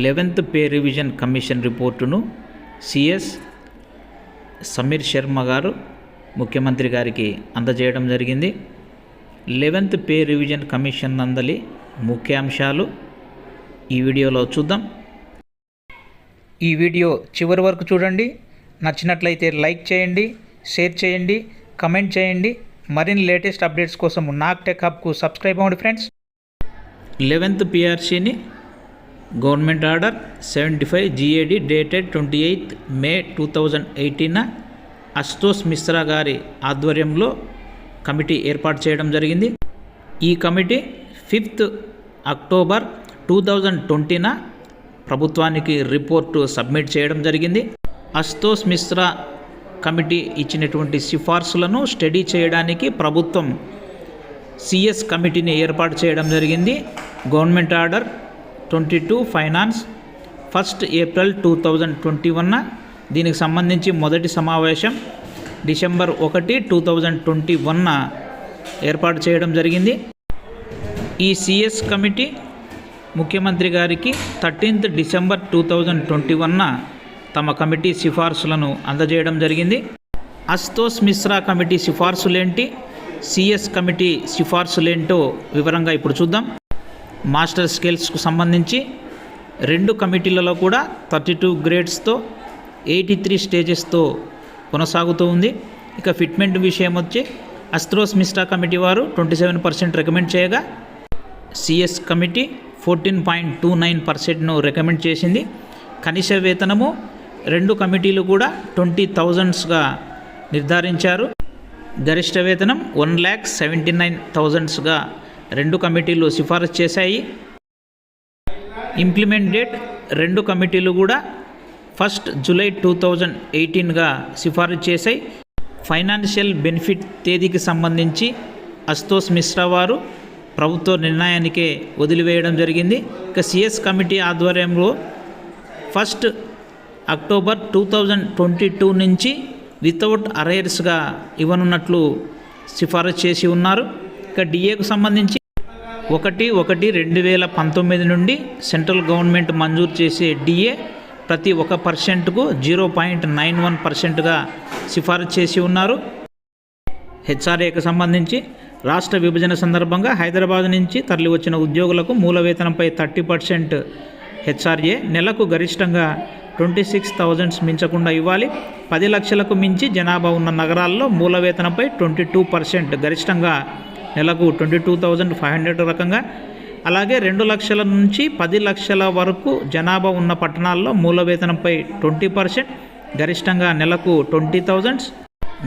Eleventh pay revision commission రిపోర్టును CS Sameer Sharma గారు ముఖ్యమంత్రి గారికి అందజేయడం జరిగింది. లెవెన్త్ పే రివిజన్ కమిషన్ నందలి ముఖ్యాంశాలు ఈ వీడియోలో చూద్దాం. ఈ వీడియో చివరి వరకు చూడండి. నచ్చినట్లయితే లైక్ చేయండి షేర్ చేయండి కమెంట్ చేయండి. మరిన్ని లేటెస్ట్ అప్డేట్స్ కోసం నాక్ టెక్ హబ్కు సబ్స్క్రైబ్ అవ్వండి friends. Eleventh పిఆర్సీని government order seventy five GAD dated twenty eighth May two thousand eighteen Ashutosh Mishra గారి ఆధ్వర్యంలో కమిటీ ఏర్పాటు చేయడం జరిగింది. ఈ committee fifth October two thousand twenty ప్రభుత్వానికి రిపోర్టు సబ్మిట్ చేయడం జరిగింది. అస్తోస్ మిశ్రా కమిటీ ఇచ్చినటువంటి సిఫార్సులను స్టడీ చేయడానికి ప్రభుత్వం సిఎస్ కమిటీని ఏర్పాటు చేయడం జరిగింది. Government order twenty two finance first April two thousand twenty one. దీనికి సంబంధించి మొదటి సమావేశం డిసెంబర్ ఒకటి టూ థౌజండ్ ట్వంటీ వన్న ఏర్పాటు చేయడం జరిగింది. ఈ సిఎస్ కమిటీ ముఖ్యమంత్రి గారికి thirteenth December two thousand twenty one తమ కమిటీ సిఫార్సులను అందజేయడం జరిగింది. అస్తోస్ మిశ్రా కమిటీ సిఫార్సులేంటి? సిఎస్ కమిటీ సిఫార్సులేంటో వివరంగా ఇప్పుడు చూద్దాం. మాస్టర్ స్కిల్స్కు సంబంధించి రెండు కమిటీలలో కూడా థర్టీ టూ గ్రేడ్స్తో ఎయిటీ త్రీ స్టేజెస్తో కొనసాగుతూ ఉంది. ఇక ఫిట్మెంట్ విషయం వచ్చి అస్త్రోస్ మిస్టా కమిటీ వారు ట్వంటీ సెవెన్ పర్సెంట్ రికమెండ్ చేయగా CS committee fourteen point two nine పర్సెంట్ను recommend చేసింది. కనీస వేతనము రెండు కమిటీలు కూడా ట్వంటీ థౌజండ్స్గా నిర్ధారించారు. గరిష్ట వేతనం వన్ ల్యాక్ సెవెంటీ నైన్ థౌజండ్స్గా రెండు కమిటీలు సిఫారసు చేశాయి. ఇంప్లిమెంట్ డేట్ రెండు కమిటీలు కూడా ఫస్ట్ జూలై టూ థౌజండ్ ఎయిటీన్గా సిఫారసు చేశాయి. ఫైనాన్షియల్ బెనిఫిట్ తేదీకి సంబంధించి అస్తోస్ మిశ్రా వారు ప్రభుత్వ నిర్ణయానికే వదిలివేయడం జరిగింది. ఇక సిఎస్ కమిటీ ఆధ్వర్యంలో first October two thousand twenty two నుంచి వితౌట్ అరైర్స్గా ఇవ్వనున్నట్లు సిఫారసు చేసి ఉన్నారు. ఇక డిఏకు సంబంధించి ఒకటి ఒకటి రెండు వేల పంతొమ్మిది నుండి సెంట్రల్ గవర్నమెంట్ మంజూరు చేసే డిఏ ప్రతి ఒక పర్సెంట్కు జీరో పాయింట్ నైన్ వన్ పర్సెంట్గా సిఫారసు చేసి ఉన్నారు. హెచ్ఆర్ఏకి సంబంధించి రాష్ట్ర విభజన సందర్భంగా హైదరాబాద్ నుంచి తరలివచ్చిన ఉద్యోగులకు మూల వేతనంపై థర్టీ పర్సెంట్ హెచ్ఆర్ఏ నెలకు గరిష్టంగా ట్వంటీ సిక్స్ థౌజండ్స్ మించకుండా ఇవ్వాలి. పది లక్షలకు మించి జనాభా ఉన్న నగరాల్లో మూల వేతనంపై ట్వంటీ టూ పర్సెంట్ గరిష్టంగా నెలకు twenty two thousand five hundred రకంగా. అలాగే రెండు లక్షల నుంచి పది లక్షల వరకు జనాభా ఉన్న పట్టణాల్లో మూల వేతనంపై ట్వంటీ పర్సెంట్ గరిష్టంగా నెలకు ట్వంటీ థౌజండ్స్.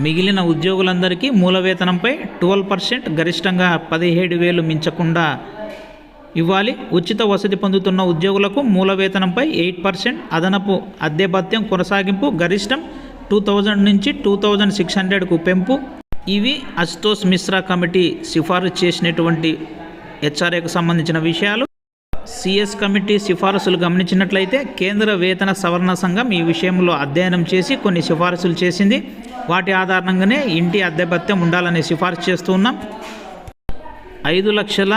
మిగిలిన ఉద్యోగులందరికీ మూల వేతనంపై ట్వెల్వ్ పర్సెంట్ గరిష్టంగా పదిహేడు వేలు మించకుండా ఇవ్వాలి. ఉచిత వసతి పొందుతున్న ఉద్యోగులకు మూల వేతనంపై ఎయిట్ పర్సెంట్ అదనపు అద్దె భత్యం కొనసాగింపు గరిష్టం టూ థౌజండ్ నుంచి టూ థౌజండ్ సిక్స్ హండ్రెడ్కు పెంపు. ఇవి అశుతోష్ మిశ్రా కమిటీ సిఫారసు చేసినటువంటి హెచ్ఆర్ఏకు సంబంధించిన విషయాలు. సిఎస్ కమిటీ సిఫారసులు గమనించినట్లయితే కేంద్ర వేతన సవరణ సంఘం ఈ విషయంలో అధ్యయనం చేసి కొన్ని సిఫారసులు చేసింది. వాటి ఆధారంగానే ఇంటి అద్దె భత్యం ఉండాలని సిఫారసు చేస్తూ ఉన్నాం. ఐదు లక్షల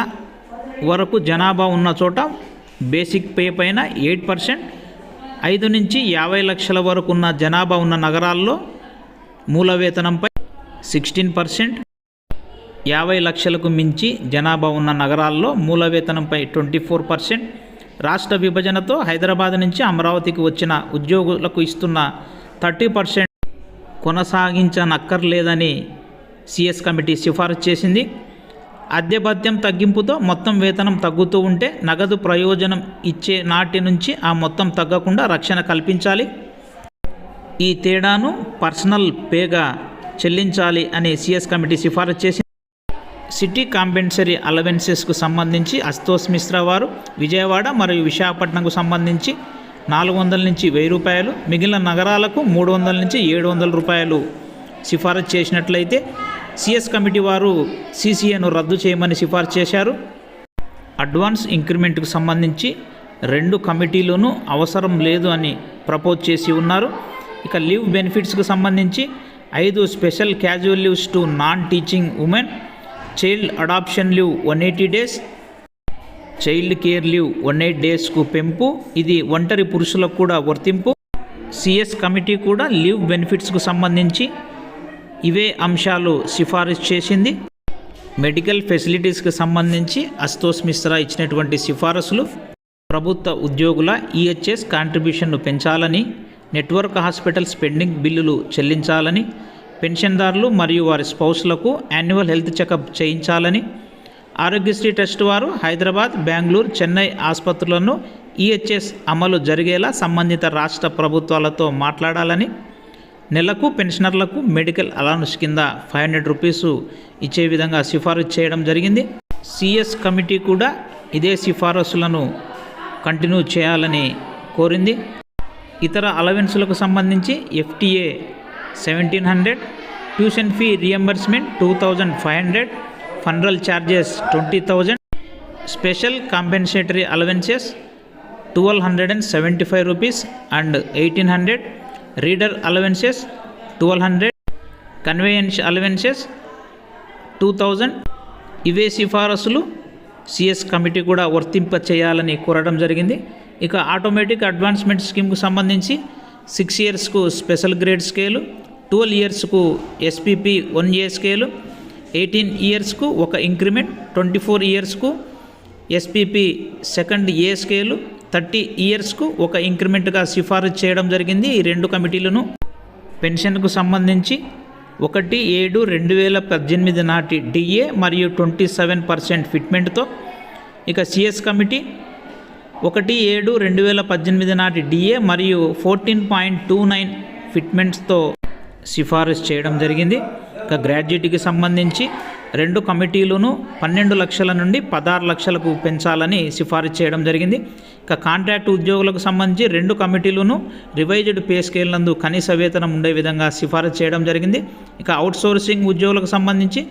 వరకు జనాభా ఉన్న చోట బేసిక్ పే పైన ఎయిట్ పర్సెంట్ ఐదు నుంచి యాభై లక్షల వరకు ఉన్న జనాభా ఉన్న నగరాల్లో మూల వేతనంపై సిక్స్టీన్ పర్సెంట్. యాభై లక్షలకు మించి జనాభా ఉన్న నగరాల్లో మూల వేతనంపై ట్వంటీ ఫోర్ పర్సెంట్. రాష్ట్ర విభజనతో హైదరాబాద్ నుంచి అమరావతికి వచ్చిన ఉద్యోగులకు ఇస్తున్న థర్టీ పర్సెంట్ కొనసాగించనక్కర్లేదని సిఎస్ కమిటీ సిఫారసు చేసింది. అద్దె భత్యం తగ్గింపుతో మొత్తం వేతనం తగ్గుతూ ఉంటే నగదు ప్రయోజనం ఇచ్చే నాటి నుంచి ఆ మొత్తం తగ్గకుండా రక్షణ కల్పించాలి. ఈ తేడాను పర్సనల్ పేగా చెల్లించాలి అని సిఎస్ కమిటీ సిఫారసు చేసింది. సిటీ కాంపెన్సరీ అలవెన్సెస్కు సంబంధించి అస్తోస్ మిశ్రా వారు విజయవాడ మరియు విశాఖపట్నంకు సంబంధించి నాలుగు వందల నుంచి వెయ్యి రూపాయలు మిగిలిన నగరాలకు మూడు వందల నుంచి ఏడు వందల రూపాయలు సిఫారసు చేసినట్లయితే సిఎస్ కమిటీ వారు సీసీఏను రద్దు చేయమని సిఫారసు చేశారు. అడ్వాన్స్ ఇంక్రిమెంట్కు సంబంధించి రెండు కమిటీలోనూ అవసరం లేదు అని ప్రపోజ్ చేసి ఉన్నారు. ఇక లీవ్ బెనిఫిట్స్కు సంబంధించి ఐదు special casual leaves to non teaching women child adoption leave one eighty days child care leave one eight డేస్కు పెంపు ఇది ఒంటరి పురుషులకు కూడా వర్తింపు. సిఎస్ కమిటీ కూడా లీవ్ బెనిఫిట్స్కు సంబంధించి ఇవే అంశాలు సిఫారసు చేసింది. మెడికల్ ఫెసిలిటీస్కి సంబంధించి అస్తోస్ మిశ్రా ఇచ్చినటువంటి సిఫారసులు ప్రభుత్వ ఉద్యోగుల ఈహెచ్ఎస్ కాంట్రిబ్యూషన్ను పెంచాలని నెట్వర్క్ హాస్పిటల్స్ పెండింగ్ బిల్లులు చెల్లించాలని పెన్షన్దారులు మరియు వారి స్పౌస్లకు యాన్యువల్ హెల్త్ చెకప్ చేయించాలని ఆరోగ్యశ్రీ ట్రస్ట్ వారు హైదరాబాద్ బెంగళూరు చెన్నై ఆసుపత్రులను ఈహెచ్ఎస్ అమలు జరిగేలా సంబంధిత రాష్ట్ర ప్రభుత్వాలతో మాట్లాడాలని నెలకు పెన్షనర్లకు మెడికల్ అలవన్స్ కింద ఫైవ్ హండ్రెడ్ రూపీసు ఇచ్చే విధంగా సిఫారసు చేయడం జరిగింది. సిఎస్ కమిటీ కూడా ఇదే సిఫారసులను కంటిన్యూ చేయాలని కోరింది. ఇతర అలవెన్సులకు సంబంధించి FTA seventeen hundred tuition fee reimbursement two thousand five hundred funeral charges twenty thousand special compensatory allowances twelve hundred and seventy five rupees and eighteen hundred reader allowances twelve hundred conveyance allowances two thousand ఇవే సిఫారసులు CS committee కూడా వర్తింప చేయాలని కోరడం జరిగింది. ఇక automatic advancement స్కీమ్కు సంబంధించి సిక్స్ ఇయర్స్కు special grade scale twelve ఇయర్స్కు SPP one A scale eighteen ఇయర్స్కు ఒక increment twenty four ఇయర్స్కు SPP second A scale thirty ఇయర్స్కు ఒక ఇంక్రిమెంట్గా సిఫారసు చేయడం జరిగింది ఈ రెండు కమిటీలను. పెన్షన్కు సంబంధించి ఒకటి ఏడు రెండు వేల పద్దెనిమిది నాటి డిఏ మరియు ట్వంటీ సెవెన్ పర్సెంట్ ఫిట్మెంట్తో ఇక సిఎస్ కమిటీ ఒకటి ఏడు రెండు వేల పద్దెనిమిది నాటి డిఏ మరియు ఫోర్టీన్ పాయింట్ టూ నైన్ ఫిట్మెంట్స్తో సిఫారసు చేయడం జరిగింది. ఇక గ్రాడ్యుయేట్కి సంబంధించి రెండు కమిటీలను పన్నెండు లక్షల నుండి పదహారు లక్షలకు పెంచాలని సిఫారసు చేయడం జరిగింది. ఇక కాంట్రాక్ట్ ఉద్యోగులకు సంబంధించి రెండు కమిటీలను రివైజ్డ్ పే స్కేల్ నందు కనీస వేతనం ఉండే విధంగా సిఫారసు చేయడం జరిగింది. ఇక అవుట్సోర్సింగ్ ఉద్యోగులకు సంబంధించి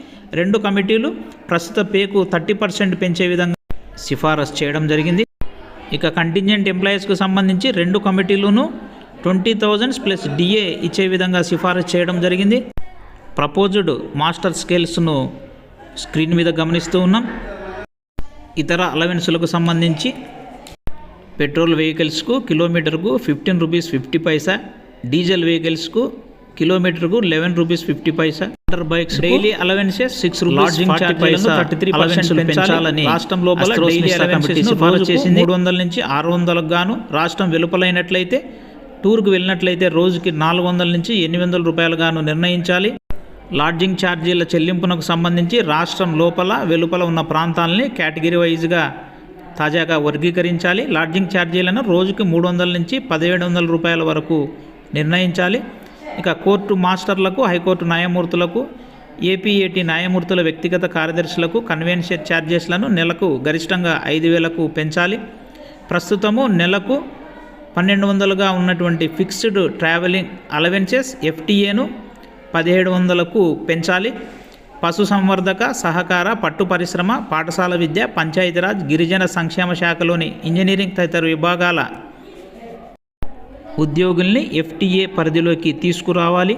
రెండు కమిటీలు ప్రస్తుత పేకు థర్టీ పర్సెంట్ పెంచే విధంగా సిఫారసు చేయడం జరిగింది. ఇక కంటింజెంట్ ఎంప్లాయీస్కు సంబంధించి రెండు కమిటీలను ట్వంటీ థౌజండ్స్ ప్లస్ డిఏ ఇచ్చే విధంగా సిఫారసు చేయడం జరిగింది. ప్రపోజ్డ్ మాస్టర్ స్కేల్స్ను స్క్రీన్ మీద గమనిస్తూ ఉన్నాం. ఇతర అలవెన్సులకు సంబంధించి పెట్రోల్ వెహికల్స్కు కిలోమీటర్కు fifteen rupees fifty paisa diesel వెహికల్స్కు కిలోమీటర్కు eleven rupees fifty paisa? Motor bikes daily allowances six lodging paisa? Thirty three percent పెంచాలని రాష్ట్రం లోపల డైలీ అలవెన్సెస్ సిఫారసు చేసింది మూడు వందల నుంచి ఆరు వందలకు గాను రాష్ట్రం వెలుపలైనట్లయితే టూర్కు వెళ్ళినట్లయితే రోజుకి నాలుగు వందల నుంచి ఎనిమిది వందల రూపాయలు గాను నిర్ణయించాలి. లాడ్జింగ్ ఛార్జీల చెల్లింపునకు సంబంధించి రాష్ట్రం లోపల వెలుపల ఉన్న ప్రాంతాలని కేటగిరీ వైజ్గా తాజాగా వర్గీకరించాలి. లాడ్జింగ్ ఛార్జీలను రోజుకి మూడు వందల నుంచి పదిహేడు వందల రూపాయల వరకు నిర్ణయించాలి. ఇక కోర్టు మాస్టర్లకు హైకోర్టు న్యాయమూర్తులకు ఏపీఏటీ న్యాయమూర్తుల వ్యక్తిగత కార్యదర్శులకు కన్వెన్షన్ ఛార్జెస్లను నెలకు గరిష్టంగా ఐదు వేలకు పెంచాలి. ప్రస్తుతము నెలకు పన్నెండు వందలుగా ఉన్నటువంటి ఫిక్స్డ్ ట్రావెలింగ్ అలవెన్సెస్ ఎఫ్టీఏను పదిహేడు వందలకు పెంచాలి. పశుసంవర్ధక సహకార పట్టు పరిశ్రమ పాఠశాల విద్య పంచాయతీరాజ్ గిరిజన సంక్షేమ శాఖలోని ఇంజనీరింగ్ తదితర విభాగాల ఉద్యోగుల్ని ఎఫ్టీఏ పరిధిలోకి తీసుకురావాలి.